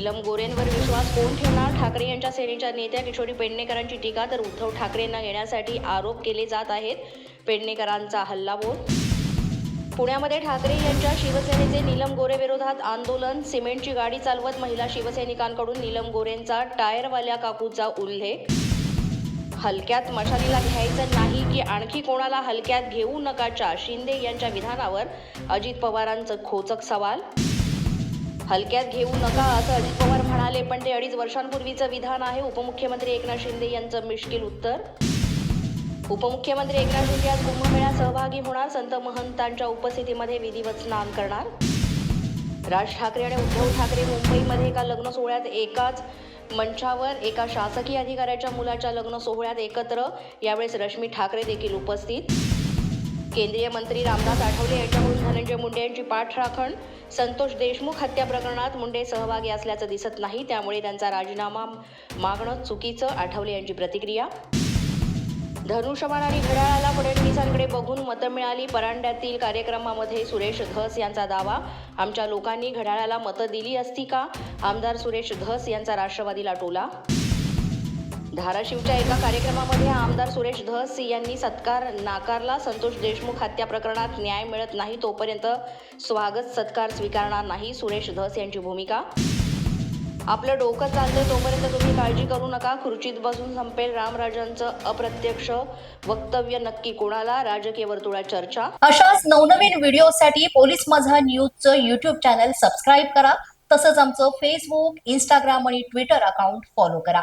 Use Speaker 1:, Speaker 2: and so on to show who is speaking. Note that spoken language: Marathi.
Speaker 1: नीलम गोरेंवर विश्वास कोण ठेवणार? ठाकरे यांच्या सेनेच्या नेत्या किशोरी पेडणेकरांची टीका तर उद्धव ठाकरेंना घेण्यासाठी आरोप केले जात आहेत. पेडणेकरांचा हल्लाबोल पुण्यामध्ये ठाकरे यांच्या शिवसेनेचे नीलम गोरे विरोधात आंदोलन. सिमेंटची गाडी चालवत महिला शिवसैनिकांकडून नीलम गोरेंचा टायरवाल्या काकूचा उल्लेख. हलक्यात मशालीला घ्यायचं नाही की आणखी कोणाला हलक्यात घेऊ नकाच्या? शिंदे यांच्या विधानावर अजित पवारांचं खोचक सवाल. हलक्यात घेऊ नका असं अजित पवार म्हणाले पण ते अडीच वर्षांपूर्वीचं विधान आहे. उपमुख्यमंत्री एकनाथ शिंदे यांचं मिश्किल उत्तर. उपमुख्यमंत्री एकनाथ शिंदे आज कुंभमेळ्यात सहभागी होणार. संत महंतांच्या उपस्थितीमध्ये विधिवत स्नान करणार. राज ठाकरे आणि उद्धव ठाकरे मुंबईमध्ये एका लग्न सोहळ्यात एकाच मंचावर एका शासकीय अधिकाऱ्याच्या मुलाच्या लग्न सोहळ्यात एकत्र. यावेळेस रश्मी ठाकरे देखील उपस्थित. केंद्रीय मंत्री रामदास आठवले यांच्याकडून धनंजय मुंडे यांची पाठराखण. संतोष देशमुख हत्या प्रकरणात मुंडे सहभागी असल्याचं दिसत नाही त्यामुळे त्यांचा राजीनामा मागणं चुकीचं आठवले यांची प्रतिक्रिया. धनुष्यबाण आणि घड्याळाला फडणवीसांकडे बघून मतं मिळाली. परांड्यातील कार्यक्रमामध्ये सुरेश धस यांचा दावा. आमच्या लोकांनी घड्याळाला मतं दिली असती का? आमदार सुरेश धस यांचा राष्ट्रवादीला टोला. धाराशिवच्या एका कार्यक्रमामध्ये आमदार सुरेश धस यांनी सत्कार नाकारला. संतोष देशमुख हत्या प्रकरणात न्याय मिळत नाही तोपर्यंत स्वागत सत्कार स्वीकारणार नाही सुरेश धस यांची भूमिका. आपलं डोकं चालतंय तोपर्यंत तुम्ही काळजी करू नका. खुर्चीत बसून संपेल रामराजांचं अप्रत्यक्ष वक्तव्य नक्की कोणाला? राजकीय वर्तुळात चर्चा.
Speaker 2: अशाच नवनवीन व्हिडिओसाठी पोलीस माझा न्यूजचं युट्यूब चॅनल सबस्क्राईब करा. तसंच आमचं फेसबुक इंस्टाग्राम आणि ट्विटर अकाउंट फॉलो करा.